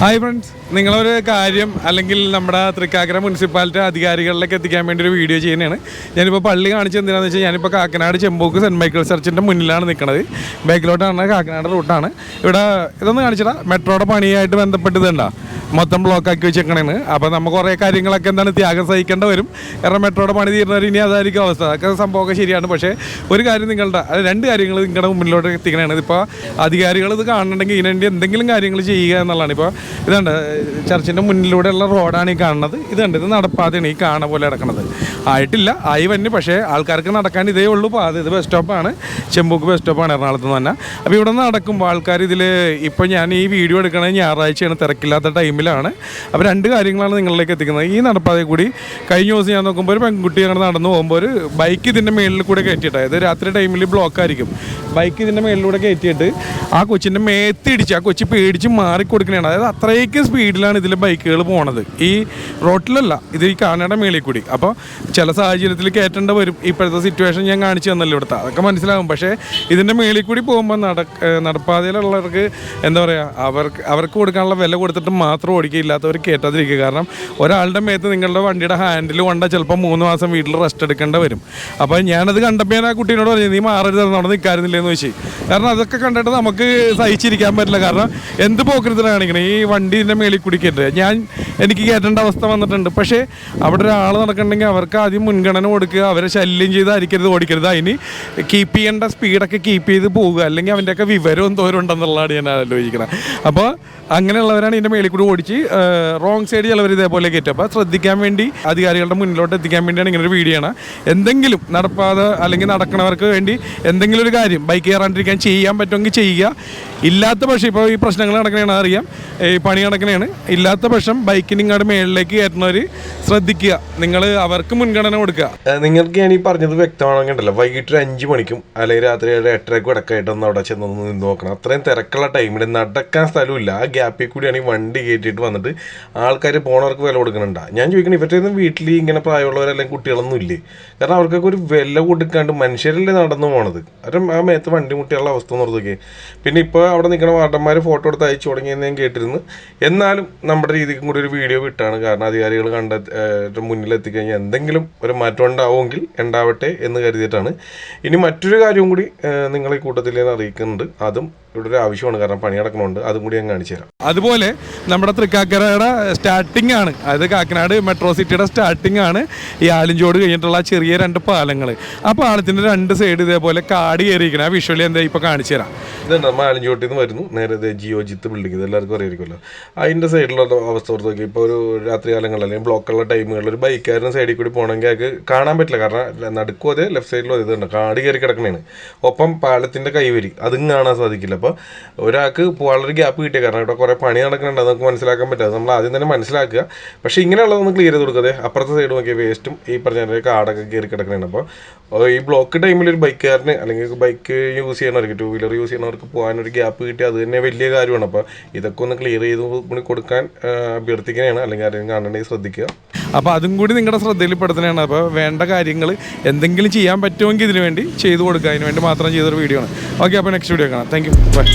Hi friends നിങ്ങളൊരു കാര്യം അല്ലെങ്കിൽ നമ്മുടെ തൃക്കാക്കര മുനിസിപ്പാലിറ്റി അധികാരികളിലേക്ക് എത്തിക്കാൻ വേണ്ടി ഒരു വീഡിയോ ചെയ്യുന്നതാണ്. ഞാനിപ്പോൾ പള്ളി കാണിച്ച് എന്തിനാന്ന് വെച്ചാൽ ഞാനിപ്പോൾ കാക്കനാട് ചെമ്പോക്ക് സെന്റ് മൈക്കിൾ ചർച്ചിന്റെ മുന്നിലാണ് നിൽക്കുന്നത് ബാക്കിലോട്ടാണ് കാക്കനാട് റൂട്ടാണ്. ഇവിടെ ഇതൊന്ന് കാണിച്ചടാ. മെട്രോയുടെ പണിയായിട്ട് ബന്ധപ്പെട്ട് ഇതുണ്ടോ? മൊത്തം ബ്ലോക്ക് ആക്കി വെച്ചേക്കണേന്ന്. അപ്പോൾ നമുക്ക് കുറേ കാര്യങ്ങളൊക്കെ എന്താണ് ത്യാഗം സഹിക്കേണ്ട വരും. കാരണം മെട്രോയുടെ പണി തീരുന്നവർ ഇനി അതായിരിക്കും അവസ്ഥ. അതൊക്കെ സംഭവമൊക്കെ ശരിയാണ്. പക്ഷേ ഒരു കാര്യം നിങ്ങളുടെ അത് രണ്ട് കാര്യങ്ങൾ നിങ്ങളുടെ മുന്നിലോട്ട് എത്തിക്കണേണ്. ഇതിപ്പോൾ അധികാരികൾ ഇത് കാണണമെങ്കിൽ ഇതിനുവേണ്ടി എന്തെങ്കിലും കാര്യങ്ങൾ ചെയ്യുക എന്നുള്ളതാണ്. ഇപ്പോൾ ഇതുണ്ട് ചർച്ചിന്റെ മുന്നിലൂടെയുള്ള റോഡാണ് ഈ കാണുന്നത്. ഇത് കണ്ട് ഇത് നടപ്പാതയാണ് ഈ കാണ പോലെ കിടക്കുന്നത് ആയിട്ടില്ല ആയി വന്നു പക്ഷേ ആൾക്കാർക്ക് നടക്കാൻ ഇതേ ഉള്ളൂ. പാത ഇത് ബസ് സ്റ്റോപ്പാണ് ചെമ്പൂക്ക് ബസ് സ്റ്റോപ്പാണ് എറണാകുളത്ത് നിന്ന് തന്നെ. അപ്പോൾ ഇവിടെ നിന്ന് നടക്കുമ്പോൾ ആൾക്കാർ ഇതിൽ ഇപ്പോൾ ഞാൻ ഈ വീഡിയോ എടുക്കണത് ഞായറാഴ്ചയാണ് തിരക്കില്ലാത്ത ടൈമിലാണ്. അപ്പോൾ രണ്ട് കാര്യങ്ങളാണ് നിങ്ങളിലേക്ക് എത്തിക്കുന്നത്. ഈ നടപ്പാതെ കൂടി കഴിഞ്ഞ ദിവസം ഞാൻ നോക്കുമ്പോൾ ഒരു പെൺകുട്ടി അങ്ങനെ നടന്നു പോകുമ്പോൾ ഒരു ബൈക്ക് ഇതിന്റെ മേളിൽ കൂടെ കയറ്റിയിട്ടാണ് ഇത് രാത്രി ടൈമിൽ ബ്ലോക്ക് ആയിരിക്കും. ബൈക്ക് ഇതിന്റെ മേളിലൂടെ കയറ്റിയിട്ട് ആ കൊച്ചിന്റെ മേത്തിടിച്ച് ആ കൊച്ചി പേടിച്ച് മാറിക്കൊടുക്കണതാണ് അതായത് അത്രയ്ക്ക് സ്പീഡിലാണ് ഇതിലെ ബൈക്കുകൾ പോണത്. ഈ റോട്ടിലല്ല ഇത് ഈ കാനയുടെ മേളിൽ കൂടി. അപ്പോൾ ചില സാഹചര്യത്തിൽ കയറ്റേണ്ട വരും. ഇപ്പോഴത്തെ സിറ്റുവേഷൻ ഞാൻ കാണിച്ചു തന്നല്ലോ ഇവിടുത്തെ. അതൊക്കെ മനസ്സിലാകും പക്ഷേ ഇതിന്റെ മേളിൽ കൂടി പോകുമ്പോൾ നട നടപ്പാതയിലുള്ളവർക്ക് എന്താ പറയുക അവർക്ക് അവർക്ക് കൊടുക്കാനുള്ള വില കൊടുത്തിട്ട് മാത്രം ഓടിക്കില്ലാത്തവർ കയറ്റാതിരിക്കുക കാരണം ഒരാളുടെ മേത്ത് നിങ്ങളുടെ വണ്ടിയുടെ ഹാൻഡിൽ കൊണ്ട ചിലപ്പോൾ മൂന്ന് മാസം വീട്ടിൽ റെസ്റ്റ് എടുക്കേണ്ട വരും. അപ്പോൾ ഞാനത് കണ്ടപ്പോൾ ഞാൻ ആ കുട്ടീനോട് പറഞ്ഞു നീ മാറരുത് അവിടെ നിൽക്കാറുന്നില്ലെന്ന് വെച്ച്. കാരണം അതൊക്കെ കണ്ടിട്ട് നമുക്ക് സഹിച്ചിരിക്കാൻ പറ്റില്ല. കാരണം എന്ത് പോക്കരുത്തിലാണ് കാണിക്കണേ? ഈ വണ്ടീന്റെ മേളിൽ കുടിക്കരുത്. ഞാൻ എനിക്ക് കയറ്റേണ്ട അവസ്ഥ വന്നിട്ടുണ്ട്. പക്ഷേ അവിടെ ഒരാൾ നടക്കണമെങ്കിൽ അവർക്ക് ആദ്യം മുൻഗണന കൊടുക്കുക. അവരെ ശല്യം ചെയ്ത് അരിക്കരുത് ഓടിക്കരുത്. അതിന് കീപ്പ് ചെയ്യേണ്ട സ്പീഡൊക്കെ കീപ്പ് ചെയ്ത് പോവുക. അല്ലെങ്കിൽ അവന്റെയൊക്കെ വിവരവും എന്തോരം ഉണ്ടെന്നുള്ളതാണ് ഞാൻ ആലോചിക്കുന്നത് അപ്പോൾ അങ്ങനെയുള്ളവരാണ് ഇതിന്റെ മേളിൽ കൂടി ഓടിച്ച് റോങ് സൈഡ് ചിലവർ ഇതേപോലെ കയറ്റും. അപ്പോൾ ശ്രദ്ധിക്കാൻ വേണ്ടി അധികാരികളുടെ മുന്നിലോട്ട് എത്തിക്കാൻ വേണ്ടിയാണ് ഇങ്ങനെ ഒരു വീഡിയോ ആണ്. എന്തെങ്കിലും നടപ്പാതെ അല്ലെങ്കിൽ നടക്കുന്നവർക്ക് വേണ്ടി എന്തെങ്കിലും ഒരു കാര്യം ബൈക്ക് കയറാണ്ടിരിക്കാൻ ചെയ്യാൻ പറ്റുമെങ്കിൽ ചെയ്യുക. ഇല്ലാത്ത പക്ഷം ഇപ്പോൾ ഈ പ്രശ്നങ്ങൾ നടക്കണതാണ് അറിയാം. ഈ പണി നടക്കണതാണ് ഇല്ലാത്ത പക്ഷം ബൈക്കിന് ഇങ്ങോട്ട് മേളിലേക്ക് കയറ്റുന്നവർ ശ്രദ്ധിക്കുക. നിങ്ങൾ അവർക്ക് മുൻഗണന കൊടുക്കുക. നിങ്ങൾക്ക് ഞാൻ ഈ പറഞ്ഞത് വ്യക്തമാണെങ്കിൽ ഉണ്ടല്ലോ വൈകിട്ട് ഒരു അഞ്ച് മണിക്കും അല്ലെങ്കിൽ രാത്രി ഒരു എട്ടരക്കും ഇടക്കായിട്ടൊന്ന് അവിടെ ചെന്നൊന്ന് നിന്ന് നോക്കണം. അത്രയും തിരക്കുള്ള ടൈമിൽ നടക്കാൻ സ്ഥലമില്ല ആ ഗ്യാപ്പിൽ കൂടിയാണ് ഈ വണ്ടി കയറ്റിയിട്ട് വന്നിട്ട് ആൾക്കാർ പോണവർക്ക് വില കൊടുക്കുന്നുണ്ടാ ഞാൻ ചോദിക്കണം ഇവരുടെ ഒന്നും വീട്ടിൽ ഇങ്ങനെ പ്രായമുള്ളവരല്ലെങ്കിൽ കുട്ടികളൊന്നും ഇല്ലേ? കാരണം അവർക്കൊക്കെ ഒരു വില കൊടുക്കാണ്ട് മനുഷ്യരല്ലേ നടന്നു പോണത്. കാരണം ആ മേത്ത് വണ്ടി മുട്ടിയുള്ള അവസ്ഥ എന്ന് പറഞ്ഞു പിന്നെ ഇപ്പോൾ അവിടെ നിൽക്കുന്ന വാർഡന്മാർ ഫോട്ടോ എടുത്ത് അയച്ചു തുടങ്ങിയെന്ന് ഞാൻ കേട്ടിരുന്നു. എന്നാലും നമ്മുടെ രീതിക്കും കൂടി ഒരു വീഡിയോ വിട്ടാണ്. കാരണം അധികാരികൾ കണ്ട മുന്നിൽ എത്തിക്കഴിഞ്ഞാൽ എന്തെങ്കിലും ഒരു മാറ്റം ഉണ്ടാവുമെങ്കിൽ ഉണ്ടാവട്ടെ എന്ന് കരുതിയിട്ടാണ്. ഇനി മറ്റൊരു കാര്യവും കൂടി നിങ്ങളെ കൂട്ടത്തിൽ ഞാൻ അറിയിക്കുന്നുണ്ട്. അതും ഇവിടെ ഒരു ആവശ്യമാണ്. കാരണം പണി നടക്കണമുണ്ട് അതും കൂടി ഞാൻ കാണിച്ചു തരാം. അതുപോലെ നമ്മുടെ തൃക്കാക്കരയുടെ സ്റ്റാർട്ടിംഗ് ആണ്. അതായത് കാക്കനാട് മെട്രോ സിറ്റിയുടെ സ്റ്റാർട്ടിംഗ് ആണ്. ഈ ആലിഞ്ചോട് കഴിഞ്ഞിട്ടുള്ള ചെറിയ രണ്ട് പാലങ്ങൾ. ആ പാലത്തിന്റെ രണ്ട് സൈഡ് ഇതേപോലെ കാട് കയറിയിരിക്കണം. ആ വിഷ്വലി എന്താ ഇപ്പോൾ കാണിച്ചു തരാം. ഇതുണ്ട്. നമ്മൾ ആലഞ്ചോട്ടിൽ നിന്ന് വരുന്നു. നേരെ ഇത് ജിയോ ജിത്ത് ബിൽഡിംഗ് ഇത് എല്ലാവർക്കും അറിയായിരിക്കുമല്ലോ. അതിന്റെ സൈഡിലുള്ള അവസ്ഥ ഓർത്ത് നോക്കി ഇപ്പോൾ ഒരു രാത്രി കാലങ്ങളിൽ അല്ലെങ്കിൽ ബ്ലോക്കുള്ള ടൈമുകളിൽ ഒരു ബൈക്കാരന് സൈഡിൽ കൂടി പോകണമെങ്കിൽ അത് കാണാൻ പറ്റില്ല. കാരണം നടുക്കും അതെ ലെഫ്റ്റ് സൈഡിലും അതെ ഇതുണ്ട്. കാട് കയറി കിടക്കണേണ്. ഒപ്പം പാലത്തിന്റെ കൈവരി. അതും കാണാൻ സാധിക്കില്ല. അപ്പോൾ ഒരാൾക്ക് വളരെ ഗ്യാപ്പ് കിട്ടിയ കാരണം ഇവിടെ കുറേ പണി നടക്കുന്നുണ്ട് നമുക്ക് മനസ്സിലാക്കാൻ പറ്റാതെ നമ്മൾ ആദ്യം തന്നെ മനസ്സിലാക്കുക. പക്ഷേ ഇങ്ങനെയുള്ളതൊന്ന് ക്ലിയർ ചെയ്ത് കൊടുക്കാതെ അപ്പുറത്തെ സൈഡ് നോക്കിയ വേസ്റ്റും ഈ പറഞ്ഞ കാടൊക്കെ കയറി കിടക്കുന്നുണ്ട് അപ്പോൾ ഈ ബ്ലോക്ക് ടൈമിൽ ഒരു ബൈക്കുകാരന് അല്ലെങ്കിൽ ബൈക്ക് യൂസ് ചെയ്യണവർക്ക് ടൂ വീലർ യൂസ് ചെയ്യണവർക്ക് പോകാനൊരു ഗ്യാപ്പ് കിട്ടി അത് തന്നെ വലിയ കാര്യമാണ്. അപ്പോൾ ഇതൊക്കെ ഒന്ന് ക്ലിയർ ചെയ്ത് കൂടി കൊടുക്കാൻ അഭ്യർത്ഥിക്കുകയാണ് അല്ലെങ്കിൽ ആരെങ്കിലും കാണണമെങ്കിൽ ശ്രദ്ധിക്കുക. അപ്പോൾ അതും കൂടി നിങ്ങളുടെ ശ്രദ്ധയിൽപ്പെടുത്തുന്നതാണ്. അപ്പോൾ വേണ്ട കാര്യങ്ങൾ എന്തെങ്കിലും ചെയ്യാൻ പറ്റുമെങ്കിൽ ഇതിനു വേണ്ടി ചെയ്തു കൊടുക്കുക. അതിന് വേണ്ടി മാത്രം ചെയ്തൊരു വീഡിയോ ആണ്. ഓക്കെ അപ്പോൾ നെക്സ്റ്റ് വീഡിയോ കാണാം. Thank you bye